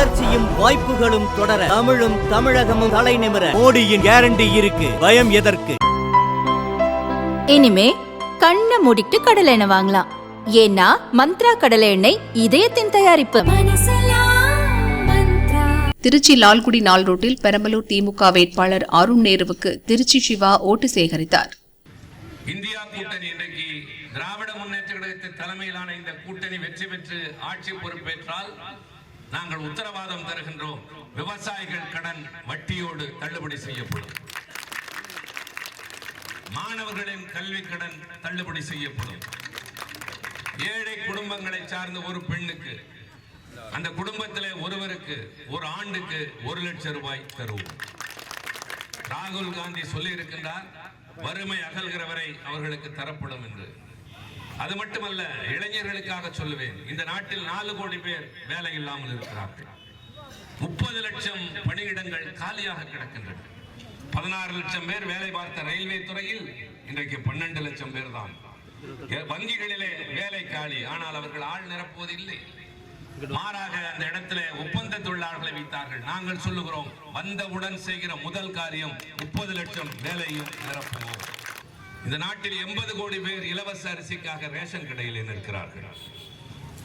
வளர்ச்சியும் வாய்ப்புகளும் தொடர தமிழும் தமிழகமும் தலை நிமிர மோடியின் கேரண்டி இருக்கு. பயம் எதற்கு? இனிமே கண்ணை மூடிட்டு கடலை எண்ணெய் வாங்கலாம். ஏன்னா மந்த்ரா கடலை எண்ணெய் இதயத்தின் தயாரிப்பு. திருச்சி லால்குடி நாள் ரோட்டில் பெரம்பலூர் திமுக வேட்பாளர் அருண் நேருவுக்கு திருச்சி சிவா ஓட்டு சேகரித்தார். இந்தியா கூட்டணி இன்றைக்கு திராவிட முன்னேற்ற கழகத்தின் தலைமையிலான இந்த கூட்டணி வெற்றி பெற்று ஆட்சி பொறுப்பேற்றால் நாங்கள் உத்தரவாதம் தருகின்றோம். விவசாயிகள் கடன் வட்டியோடு தள்ளுபடி செய்யப்படும். மாணவர்களின் கல்வி கடன் தள்ளுபடி செய்யப்படும். ஏழை குடும்பங்களை சார்ந்த ஒரு பெண்ணுக்கு அந்த குடும்பத்திலே ஒருவருக்கு ஒரு ஆண்டுக்கு ஒரு லட்சம் ரூபாய் தருவோம். ராகுல் காந்தி சொல்லி இருக்கின்றார் வறுமை அகல்கிறவரை அவர்களுக்கு தரப்படும் என்று. அது மட்டுமல்ல இளைஞர்களுக்காக சொல்லுவேன் இந்த நாட்டில் நாலு கோடி பேர் வேலை இல்லாமல் இருக்கிறார்கள். முப்பது லட்சம் பணியிடங்கள் காலியாக கிடக்கின்றன. பதினாறு லட்சம் பேர் வேலை பார்த்த ரயில்வே துறையில் இன்றைக்கு பன்னெண்டு லட்சம் பேர் தான். வங்கிகளிலே வேலை காலி ஆனால் அவர்கள் ஆள் நிரப்புவதில்லை. மாறாக அந்த இடத்துல ஒப்பந்த தொழிலாளர்களை வைத்தார்கள். நாங்கள் சொல்லுகிறோம் வந்தவுடன் செய்கிற முதல் காரியம் முப்பது லட்சம் வேலையும் நிரப்புவோம். இந்த நாட்டில் எண்பது கோடி பேர் இலவச அரிசிக்காக ரேஷன் கடையில் நிற்கிறார்கள்.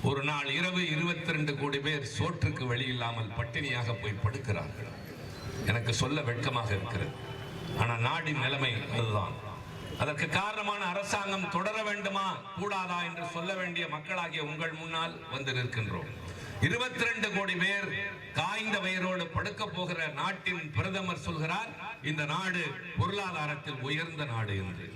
ஒரு நாள் இரவு இருபத்தி ரெண்டு கோடி பேர் சோற்றுக்கு வழி இல்லாமல் பட்டினியாக போய் படுக்கிறார்கள். எனக்கு சொல்ல வெட்கமாக இருக்கிறது. ஆனால் நாடின் நிலைமை அதுதான். அதற்கு காரணமான அரசாங்கம் தொடர வேண்டுமா? கூடாதா என்று சொல்ல வேண்டிய மக்களாகிய உங்கள் முன்னால் வந்து நிற்கின்றோம். இருபத்தி ரெண்டு கோடி பேர் காய்ந்த வயிறோடு படுக்க போகிற நாட்டின் பிரதமர் சொல்கிறார் இந்த நாடு பொருளாதாரத்தில் உயர்ந்த நாடு என்று.